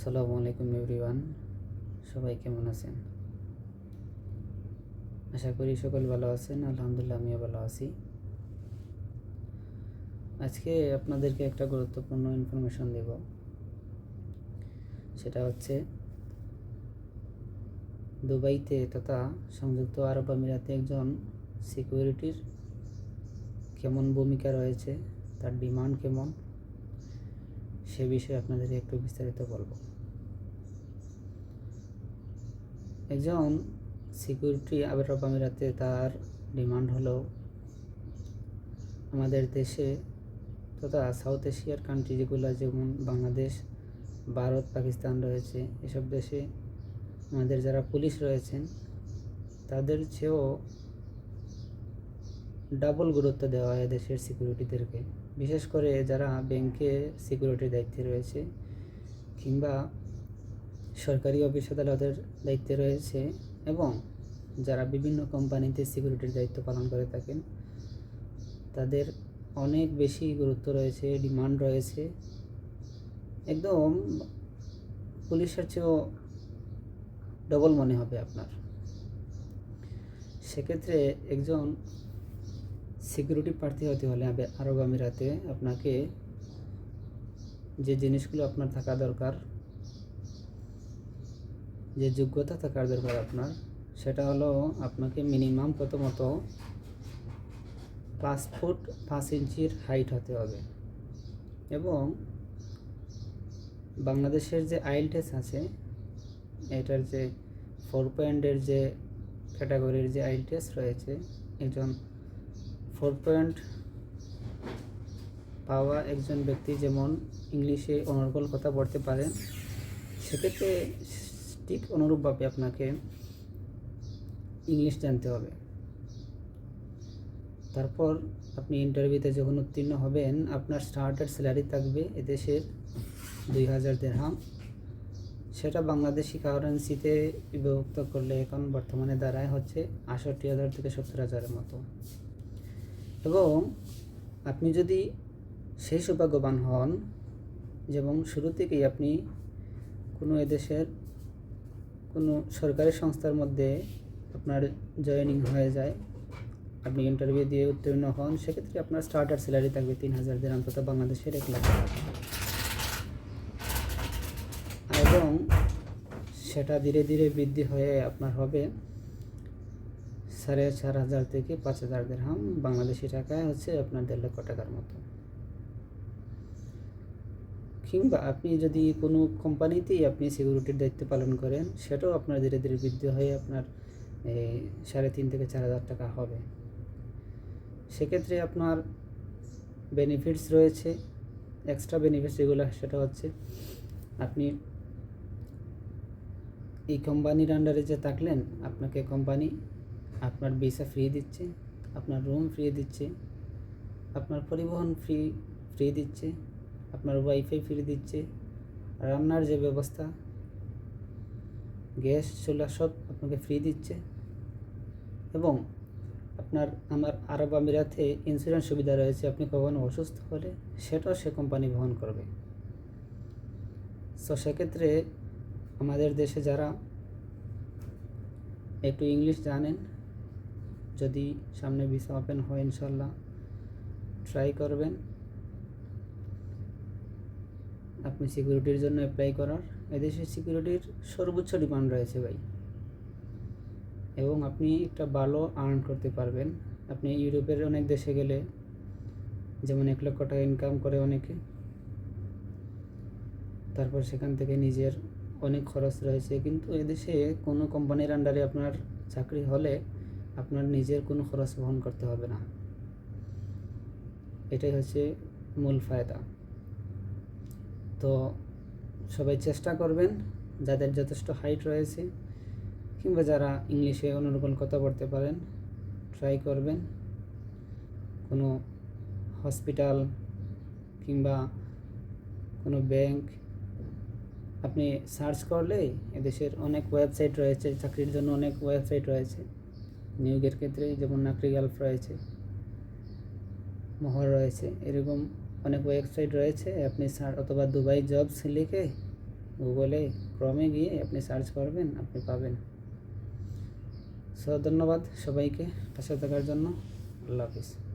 আসসালামু আলাইকুম এভরিওয়ান। সবাই কেমন আছেন? আশা করি সকল ভালো আছেন, আলহামদুলিল্লাহ আমিও ভালো আছি। আজকে আপনাদেরকে একটা গুরুত্বপূর্ণ ইনফরমেশন দেব। সেটা হচ্ছে, দুবাইতে তথা সংযুক্ত আরব আমিরাতে একজন সিকিউরিটির কেমন ভূমিকা রয়েছে, তার ডিমান্ড কেমন সে বিষয়ে আপনাদের একটু বিস্তারিত বলব। একজন সিকিউরিটি আরব আমিরাতে তার ডিমান্ড হলো আমাদের দেশে তথা সাউথ এশিয়ার কান্ট্রি যেগুলো যেমন বাংলাদেশ, ভারত, পাকিস্তান রয়েছে, এসব দেশে আমাদের যারা পুলিশ রয়েছেন, তাদের চেয়েও ডাবল গুরুত্ব দেওয়া হয় দেশের সিকিউরিটিদেরকে বিশেষ করে যারা ব্যাংকে সিকিউরিটির দায়িত্বে রয়েছে কিংবা সরকারি অফিস আদালতের দায়িত্বে রয়েছে এবং যারা বিভিন্ন কোম্পানিতে সিকিউরিটির দায়িত্ব পালন করে থাকেন, তাদের অনেক বেশি গুরুত্ব রয়েছে ডিমান্ড রয়েছে। একদম পুলিশের চেয়েও ডবল মনে হবে আপনার। সেক্ষেত্রে একজন সিকিউরিটি প্রার্থী হতে হলে আরব আমিরাতে আপনাকে যে জিনিসগুলো আপনার থাকা দরকার, যে যোগ্যতা থাকার দরকার আপনার, সেটা হলো আপনাকে মিনিমাম প্রথমত পাঁচ ফুট পাঁচ ইঞ্চির হাইট হতে হবে। এবং বাংলাদেশের যে আইল টেস্ট আছে, এটার যে ফোর পয়েন্টের যে ক্যাটাগরির যে আইল টেস্ট রয়েছে একজন ফোর পয়েন্ট পাওয়া একজন ব্যক্তি যেমন ইংলিশে অনর্গল কথা বলতে পারেন সেক্ষেত্রে ঠিক অনুরূপভাবে আপনাকে ইংলিশ জানতে হবে। তারপর আপনি ইন্টারভিউতে যখন উত্তীর্ণ হবেন, আপনার স্টার্টার স্যালারি থাকবে এদেশের দুই হাজার দেড়হাম। সেটা বাংলাদেশি কারেন্সিতে বিভক্ত করলে এখন বর্তমানে দাঁড়ায় হচ্ছে আষট্টি হাজার থেকে সত্তর হাজারের মতো। এবং আপনি যদি সেই সৌভাগ্যবান হন যেমন শুরু থেকেই আপনি কোনো এদেশের কোনো সরকারি সংস্থার মধ্যে আপনার জয়েনিং হয়ে যায়, আপনি ইন্টারভিউ দিয়ে উত্তীর্ণ হন, সেক্ষেত্রে আপনার স্টার্টার স্যালারি থাকবে তিন হাজার দেড় অন্তত বাংলাদেশের এক লাখ এবং সেটা ধীরে ধীরে বৃদ্ধি হয়ে আপনার হবে সাড়ে চার হাজার থেকে পাঁচ হাজার দেড়হাম বাংলাদেশি টাকায় হচ্ছে আপনার দেড় লক্ষ টাকার মতো। কিংবা আপনি যদি কোনো কোম্পানিতেই আপনি সিকিউরিটির দায়িত্ব পালন করেন, সেটাও আপনার ধীরে ধীরে বৃদ্ধি হয়ে আপনার এই সাড়ে তিন থেকে চার হাজার টাকা হবে। সেক্ষেত্রে আপনার বেনিফিটস রয়েছে। এক্সট্রা বেনিফিটস যেগুলো, সেটা হচ্ছে আপনি এই কোম্পানির আন্ডারে যে থাকলেন, আপনাকে কোম্পানি আপনার ভিসা ফ্রি দিচ্ছে, আপনার রুম ফ্রি দিচ্ছে, আপনার পরিবহন ফ্রি ফ্রি দিচ্ছে, আপনার ওয়াইফাই ফ্রি দিচ্ছে, রান্নার যে ব্যবস্থা গ্যাস চুলা সব আপনাকে ফ্রি দিচ্ছে এবং আপনার আমার আরব আমিরাতে ইন্স্যুরেন্স সুবিধা রয়েছে, আপনি কখনো অসুস্থ হলে সেটাও সে কোম্পানি বহন করবে। সো সেক্ষেত্রে আমাদের দেশে যারা একটু ইংলিশ জানেন যদি সামনে ভিসা ওপেন হয় ইনশাল্লাহ ট্রাই করবেন। আপনি সিকিউরিটির জন্য অ্যাপ্লাই করার। এদেশে সিকিউরিটির সর্বোচ্চ ডিমান্ড রয়েছে ভাই। এবং আপনি একটা ভালো আর্ন করতে পারবেন। আপনি ইউরোপের অনেক দেশে গেলে, যেমন এক লক্ষ টাকা ইনকাম করে অনেকে, তারপর সেখান থেকে নিজের অনেক খরচ রয়েছে। কিন্তু এদেশে কোনো কোম্পানির আন্ডারে আপনার চাকরি হলে আপনার নিজের কোনো খরচ বহন করতে হবে না। এটাই হচ্ছে মূল ফায়দা। তো সবাই চেষ্টা করবেন যাদের যথেষ্ট হাইট রয়েছে কিংবা যারা ইংলিশে অনুরূপণ কথা বলতে পারেন ট্রাই করবেন। কোনো হসপিটাল কিংবা কোনো ব্যাংক আপনি সার্চ করলেই এদেশের অনেক ওয়েবসাইট রয়েছে, চাকরির জন্য অনেক ওয়েবসাইট রয়েছে। নিয়োগের ক্ষেত্রে যেমন নাকরি গাল্ফ রয়েছে, মহর রয়েছে, এরকম অনেক ওয়েবসাইট রয়েছে। আপনি সার অথবা দুবাই জবস লিখে গুগলে ক্রমে গিয়ে আপনি সার্চ করবেন, আপনি পাবেন। সো ধন্যবাদ সবাইকে, পাশে থাকার জন্য। আল্লাহ হাফিজ।